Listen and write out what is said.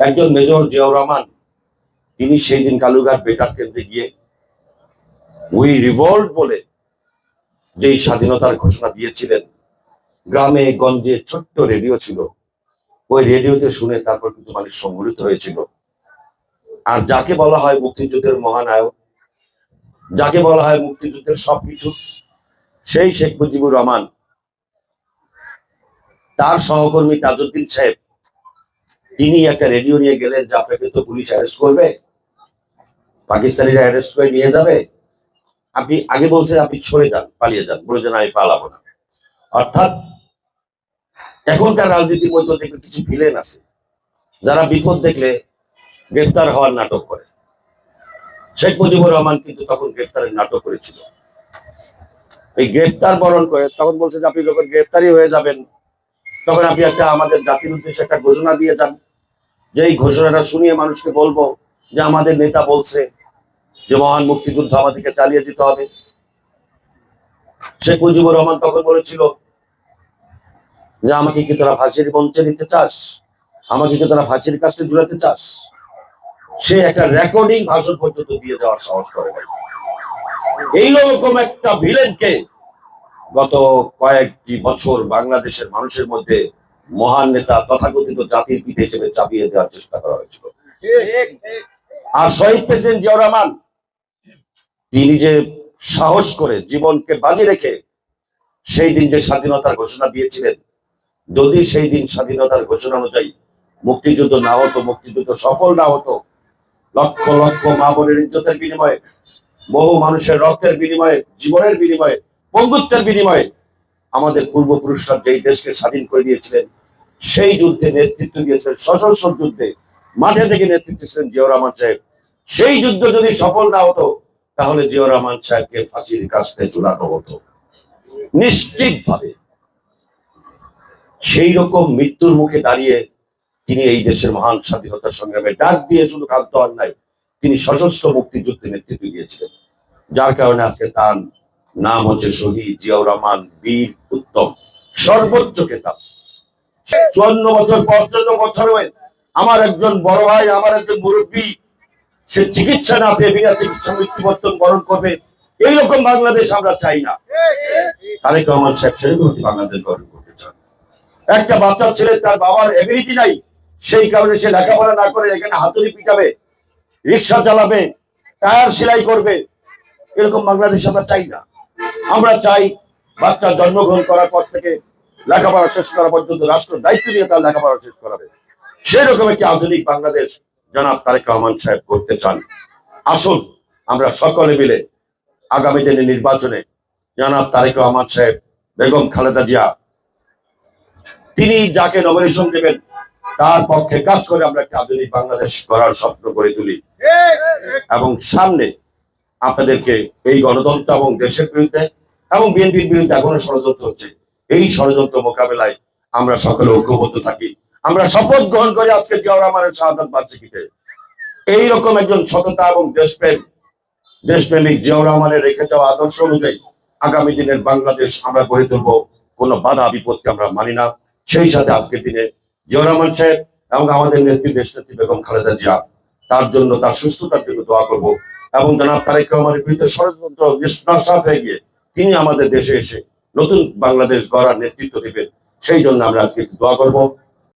একজন মেজর জিয়াউর রহমান, তিনি সেই দিন কালুঘাট বেকার কেন্দ্রে গিয়ে উই রিভল্ট বলে যেই স্বাধীনতার ঘোষণা দিয়েছিলেন, গ্রামে গঞ্জে ছোট্ট রেডিও ছিল। ওই রেডিওতে শুনে তারপর কিন্তু মানুষ সংগঠিত হয়েছিল। আর যাকে বলা হয় মুক্তিযুদ্ধের মহানায়ক, যাকে বলা হয় মুক্তিযুদ্ধের সবকিছু, সেই শেখ মুজিবুর রহমান। তার সহকর্মী তাজউদ্দিন সাহেব তিনি একটা রেডিও নিয়ে গেলেন যে আপনাকে তো পুলিশ অ্যারেস্ট করবে। পাকিস্তানিরা অ্যারেস্ট করে নিয়ে যাবে। আপনি আগে বলছেন আপনি সরে যান, পালিয়ে যান, বলে যান আমি পালাবো না। অর্থাৎ এখনকার রাজনীতির মধ্যে দেখবে কিছু ভিলেন আছে। যারা বিপদ দেখলে গ্রেফতার হওয়ার নাটক করে। শেখ মুজিবুর রহমান কিন্তু তখন গ্রেফতারের নাটক করেছিল। এই গ্রেফতার বরণ করে তখন বলছে যে, আপনি যখন গ্রেফতারই হয়ে যাবেন, তখন আপনি একটা আমাদের জাতির উদ্দেশ্যে একটা ঘোষণা দিয়ে যান। যে এই ঘোষণাটা শুনিয়ে মানুষকে বলব যে আমাদের নেতা বলছে যে মহান মুক্তিযুদ্ধ আমাদেরকে চালিয়ে যেতে হবে। শেখ মুজিবুর রহমান তখন বলেছিল যে, আমাকে কি তোরা ফাঁসির মঞ্চে নিতে চাস? আমাকে কি তোরা ফাঁসির কাছে ঝুলাতে চাস? সে একটা রেকর্ডিং ভাষণ পর্যন্ত দিয়ে যাওয়ার সাহস করে এইরকম একটা ভিলেনকে গত কয়েকটি বছর বাংলাদেশের মানুষের মধ্যে মহান নেতা তথাকথিত জাতির পিঠে হিসেবে চাপিয়ে দেওয়ার চেষ্টা করা হয়েছিল। আর শহীদ প্রেসিডেন্ট জিয়াউর রহমান, তিনি যে সাহস করে জীবনকে বাজি রেখে সেই দিন যে স্বাধীনতার ঘোষণা দিয়েছিলেন, যদি সেই দিন স্বাধীনতার ঘোষণা অনুযায়ী মুক্তিযুদ্ধ না হতো, মুক্তিযুদ্ধ সফল না হতো, লক্ষ লক্ষ মা বোনের ইজ্জতের বিনিময়ে, বহু মানুষের রক্তের বিনিময়ে, জীবনের বিনিময়ে, বন্ধুত্বের বিনিময়ে আমাদের পূর্বপুরুষরা যেই দেশকে স্বাধীন করে দিয়েছিলেন সেই যুদ্ধে নেতৃত্ব দিয়েছিলেন সশস্ত্র যুদ্ধে, মাঠে থেকে নেতৃত্ব ছিলেন জিয়াউর রহমান সাহেব। সেই যুদ্ধ যদি সফল না হতো, তাহলে জিয়াউর রহমান সাহেবকে ফাঁসির কাছতে ঝুলানো হতো। নিশ্চিত ভাবে সেই রকম মৃত্যুর মুখে দাঁড়িয়ে তিনি এই দেশের মহান স্বাধীনতা সংগ্রামে ডাক দিয়ে শুধু হন নাই, তিনি সশস্ত্র মুক্তিযুদ্ধে নেতৃত্ব দিয়েছিলেন। যার কারণে আজকে তার নাম হচ্ছে শহীদ জিয়াউর রহমান বীর উত্তম। সর্বোচ্চ খেতাব। চুয়ান্ন বছর পঞ্চান্ন বছর আমার একজন বড় ভাই, আমার একজন মুরব্বী, সে চিকিৎসা না পেয়ে বিনা চিকিৎসা মৃত্যুবর্তন বরণ করবে। এইরকম বাংলাদেশ আমরা চাই না। তারেক রহমান সেরকম বাংলাদেশ গঠন করতে চান। একটা বাচ্চা ছেলে, তার বাবার এবিলিটি নাই। সেই কারণে সে লেখাপড়া না করে এখানে হাতুড়ি পিটাবে, রিক্সা চালাবে, টায়ার সেলাই করবে। এরকম বাংলাদেশ আমরা চাই না। আমরা চাই বাচ্চা জন্মগ্রহণ করার পর থেকে লেখাপড়া শেষ করা পর্যন্ত রাষ্ট্র দায়িত্ব নিয়ে তার লেখাপড়া শেষ করাবে। সেরকম একটি আধুনিক বাংলাদেশ জনাব তারেক রহমান সাহেব করতে চান? আসুন, আমরা সকলে মিলে আগামী দিনের নির্বাচনে জনাব তারেক রহমান সাহেব, বেগম খালেদা জিয়া, তিনি যাকে নমিনেশন দেবেন, তার পক্ষে কাজ করে আমরা একটা আধুনিক বাংলাদেশ গড়ার স্বপ্ন করে তুলি। এবং সামনে আপনাদেরকে এই গণতন্ত্র এবং দেশের বিরুদ্ধে এবং বিএনপির বিরুদ্ধে এখনও ষড়যন্ত্র হচ্ছে। এই ষড়যন্ত্র মোকাবেলায় আমরা সকলে ঐক্যবদ্ধ থাকি। আমরা শপথ গ্রহণ করি আজকে জিয়াউর শাহাদ বার্ষিকীতে। এইরকম একজন সততা এবং দেশপ্রেম, দেশপ্রেমিক জিয়াউর রেখে যাওয়া আদর্শ অনুযায়ী আগামী দিনের বাংলাদেশ আমরা গড়ে তুলবো, কোনো বাধা বিপদকে আমরা মানি না। সেই সাথে আজকের দিনে জিয়াউর রহমান সাহেব এবং আমাদের নেত্রী দেশনেত্রী বেগম খালেদা জিয়া, তার জন্য, তার সুস্থতার জন্য দোয়া করব এবং জনাব তারেক রহমানের বিরুদ্ধে ষড়যন্ত্র নিষ্ণাসাত হয়ে গিয়ে তিনি আমাদের দেশে এসে নতুন বাংলাদেশ গড়ার নেতৃত্ব দেবেন সেই জন্য আমরা আজকে দোয়া করব।